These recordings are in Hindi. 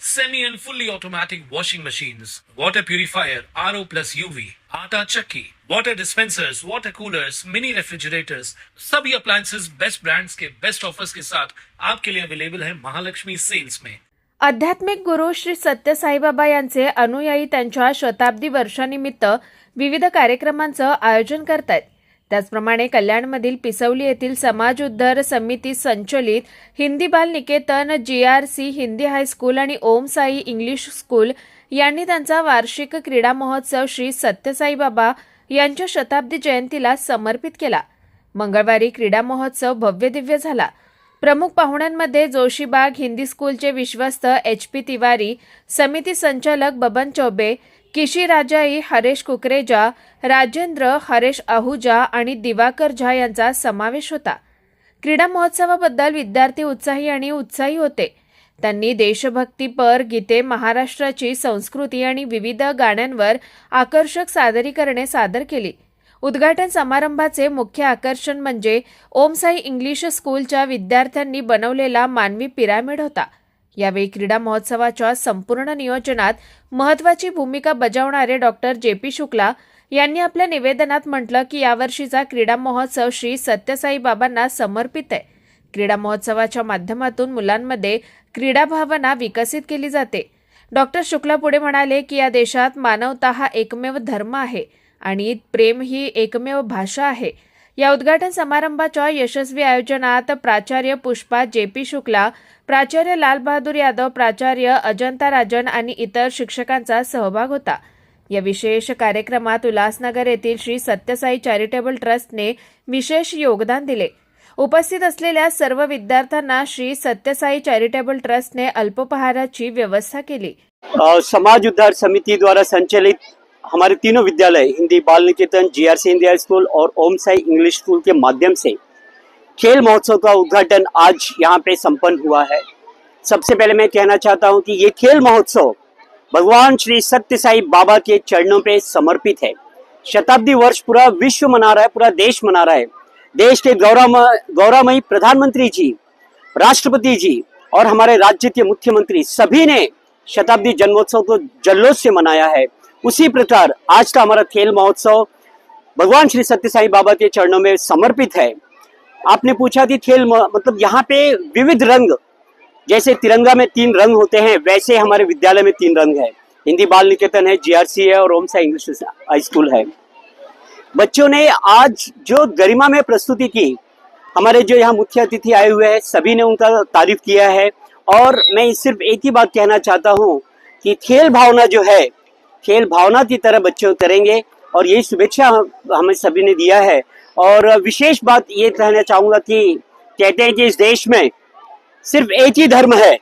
semi and fully automatic washing machines, water purifier, RO plus UV, आटा चक्की, water dispensers, water coolers, mini refrigerators, सभी appliances बेस्ट ब्रांड्स के बेस्ट ऑफर्स के साथ आपके लिए अवेलेबल है महालक्ष्मी सेल्स में आध्यात्मिक गुरु श्री सत्य साईबाबा यांचे अनुयायी त्यांच्या शताब्दी वर्षानिमित्त विविध कार्यक्रमांचं आयोजन करतायत त्याचप्रमाणे कल्याणमधील पिसवली येथील समाज उद्धार समिती संचलित Hindi Bal Niketan G R C Hindi high school आणि ओम साई इंग्लिश स्कूल यांनी त्यांचा वार्षिक क्रीडा महोत्सव श्री सत्यसाई बाबा यांच्या शताब्दी जयंतीला समर्पित केला. मंगळवारी क्रीडा महोत्सव भव्यदिव्य झाला. प्रमुख पाहुण्यांमध्ये जोशीबाग हिंदी स्कूलचे विश्वस्त एच पी तिवारी समिती संचालक बबन चौबे किशी राजाई हरेश कुकरेजा राजेंद्र हरेश आहुजा आणि दिवाकर झा यांचा समावेश होता. क्रीडा महोत्सवाबद्दल विद्यार्थी उत्साही आणि उत्साही होते. त्यांनी देशभक्तीपर गीते महाराष्ट्राची संस्कृती आणि विविध गाण्यांवर आकर्षक सादरीकरणे सादर केली. उद्घाटन समारंभाचे मुख्य आकर्षण म्हणजे ओमसाई इंग्लिश स्कूलच्या विद्यार्थ्यांनी बनवलेला मानवी पिरामिड होता. यावेळी क्रीडा महोत्सवाच्या संपूर्ण नियोजनात महत्वाची भूमिका बजावणारे डॉक्टर जे पी शुक्ला यांनी आपल्या निवेदनात म्हटलं की यावर्षीचा क्रीडा महोत्सव श्री सत्यसाई बाबांना समर्पित आहे. क्रीडा महोत्सवाच्या माध्यमातून मुलांमध्ये क्रीडा भावना विकसित केली जाते. डॉक्टर शुक्ला पुढे म्हणाले की या देशात मानवता हा एकमेव धर्म आहे आणि प्रेम ही एकमेव भाषा आहे. या उद्घाटन समारंभाच्या यशस्वी आयोजनात प्राचार्य पुष्पा जे पी शुक्ला प्राचार्य लालबहादूर यादव प्राचार्य अजंता राजन आणि इतर शिक्षकांचा सहभाग होता. या विशेष कार्यक्रमात उल्हासनगर येथील श्री सत्यसाई चॅरिटेबल ट्रस्टने विशेष योगदान दिले. उपस्थित असलेल्या सर्व विद्यार्थ्यांना श्री सत्यसाई चॅरिटेबल ट्रस्टने अल्पोपहाराची व्यवस्था केली. समाज उद्धार समितीद्वारा द्वारा संचालित हमारे तीनों विद्यालय, Hindi, Bal Niketan GRC Hindi high school और ओम साई इंग्लिश स्कूल के माध्यम से खेल महोत्सव का उद्घाटन आज यहाँ पे संपन्न हुआ है। सबसे पहले मैं कहना चाहता हूँ कि ये खेल महोत्सव भगवान श्री सत्य साई बाबा के चरणों पे समर्पित है। शताब्दी वर्ष पूरा विश्व मना रहा है, पूरा देश मना रहा है। देश के गौरव गौरवमयी प्रधानमंत्री जी, राष्ट्रपति जी और हमारे राज्य के मुख्यमंत्री सभी ने शताब्दी जन्मोत्सव को जल्लोष से मनाया है। उसी प्रकार आज का हमारा खेल महोत्सव भगवान श्री सत्य साई बाबा के चरणों में समर्पित है। आपने पूछा कि खेल मतलब यहाँ पे विविध रंग, जैसे तिरंगा में तीन रंग होते हैं, वैसे हमारे विद्यालय में तीन रंग है। हिंदी बाल निकेतन है जीआरसी है और ओम सा इंग्लिश हाई स्कूल है। बच्चों ने आज जो गरिमा में प्रस्तुति की, हमारे जो यहाँ मुख्य अतिथि आए हुए हैं, सभी ने उनका तारीफ़ किया है। और मैं सिर्फ़ एक ही बात कहना चाहता हूँ कि खेल भावना जो है खेल भावना की तरह बच्चे करेंगे और यही शुभेच्छा हमें सभी ने दिया है। और विशेष बात ये कहना चाहूँगा कि कहते हैं कि इस देश में सिर्फ़ एक ही धर्म है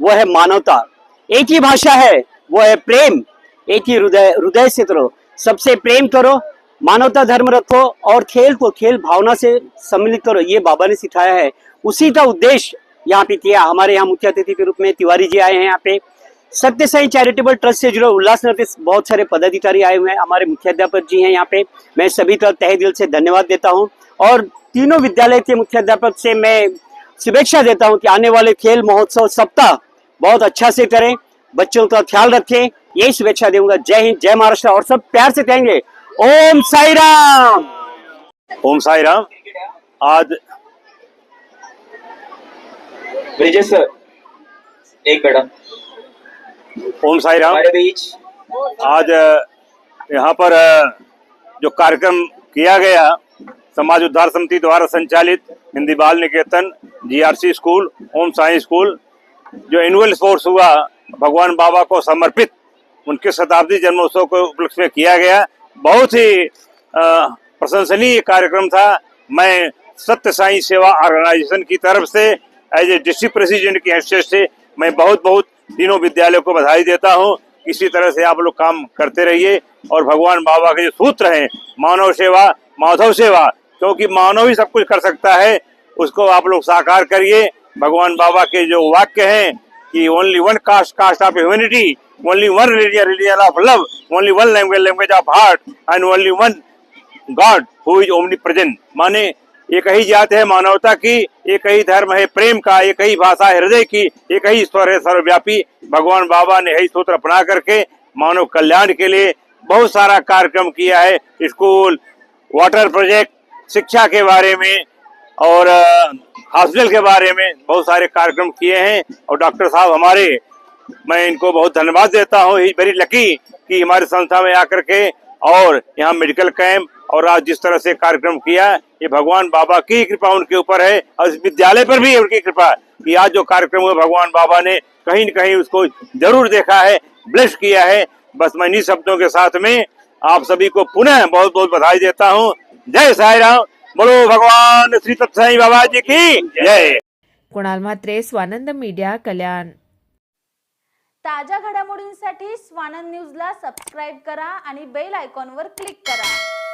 वो है मानवता। एक ही भाषा है वो है प्रेम। एक ही हृदय हृदय से करो। सबसे प्रेम करो, मानवता धर्म रखो और खेल को खेल भावना से सम्मिलित करो, ये बाबा ने सिखाया है। उसी का उद्देश्य यहाँ पे किया। हमारे यहाँ मुख्य अतिथि के रूप में तिवारी जी आए हैं यहाँ पे। सत्य साई चैरिटेबल ट्रस्ट से जुड़े उल्लासनगर के बहुत सारे पदाधिकारी आए हुए हैं। हमारे मुख्याध्यापक जी हैं यहाँ पे। मैं सभी का तहे दिल से धन्यवाद देता हूँ। और तीनों विद्यालय के मुख्याध्यापक से मैं शुभेच्छा देता हूँ कि आने वाले खेल महोत्सव सप्ताह बहुत अच्छा से करें। बच्चों का ख्याल रखें। यही शुभेच्छा दूँगा जय हिंद जय महाराष्ट्र। और सब प्यार से कहेंगे ओम साई राम ओम साई राम आज ब्रिजेश सर एक मैडम ओम साई राम बीच। आज यहाँ पर जो कार्यक्रम किया गया समाज उद्धार समिति द्वारा संचालित Hindi Bal Niketan GRC school Om Sai school जो एनुअल स्पोर्ट्स हुआ भगवान बाबा को समर्पित उनके शताब्दी जन्मोत्सव के उपलक्ष्य में किया गया। बहुत ही प्रशंसनीय कार्यक्रम था। मैं सत्य साई सेवा ऑर्गेनाइजेशन की तरफ़ से एज ए डिस्ट्रिक्ट प्रेसिडेंट की हैसियत से मैं बहुत बहुत तीनों विद्यालयों को बधाई देता हूँ। इसी तरह से आप लोग काम करते रहिए और भगवान बाबा के जो सूत्र हैं, मानव सेवा, माधव सेवा, क्योंकि मानव ही सब कुछ कर सकता है, उसको आप लोग साकार करिए। भगवान बाबा के जो वाक्य हैं कि only one caste caste of humanity only one religion religion of love only one language language of heart and only one god who is omnipresent माने एक ही जात है मानवता की, एक ही धर्म है प्रेम का, एक ही भाषा है हृदय की, एक ही ईश्वर है सर्वव्यापी। भगवान बाबा ने यही सूत्र अपना करके मानव कल्याण के लिए बहुत सारा कार्यक्रम किया है। स्कूल, वाटर प्रोजेक्ट, शिक्षा के बारे में और हॉस्पिटल के बारे में बहुत सारे कार्यक्रम किए हैं और डॉक्टर साहब हमारे, मैं इनको बहुत धन्यवाद देता ही। वेरी लकी कि हमारी संस्था में आकर के और यहाँ मेडिकल कैंप और आज जिस तरह से कार्यक्रम किया ये भगवान बाबा की कृपा उनके ऊपर है और इस विद्यालय पर भी उनकी कृपा कि आज जो कार्यक्रम हुआ भगवान बाबा ने कहीं न कहीं उसको ज़रूर देखा है ब्लेस किया है। बस मैं इन्हीं शब्दों के साथ में आप सभी को पुनः बहुत बहुत बधाई देता हूँ। जय साई राम बोलो भगवान श्री तत्साई बाबा जी की जय। कुणाल म्हात्रे स्वानंद मीडिया कल्याण। ताज्या घडामोडींसाठी स्वानंद न्यूजला सबस्क्राईब करा आणि बेल आयकॉनवर क्लिक करा.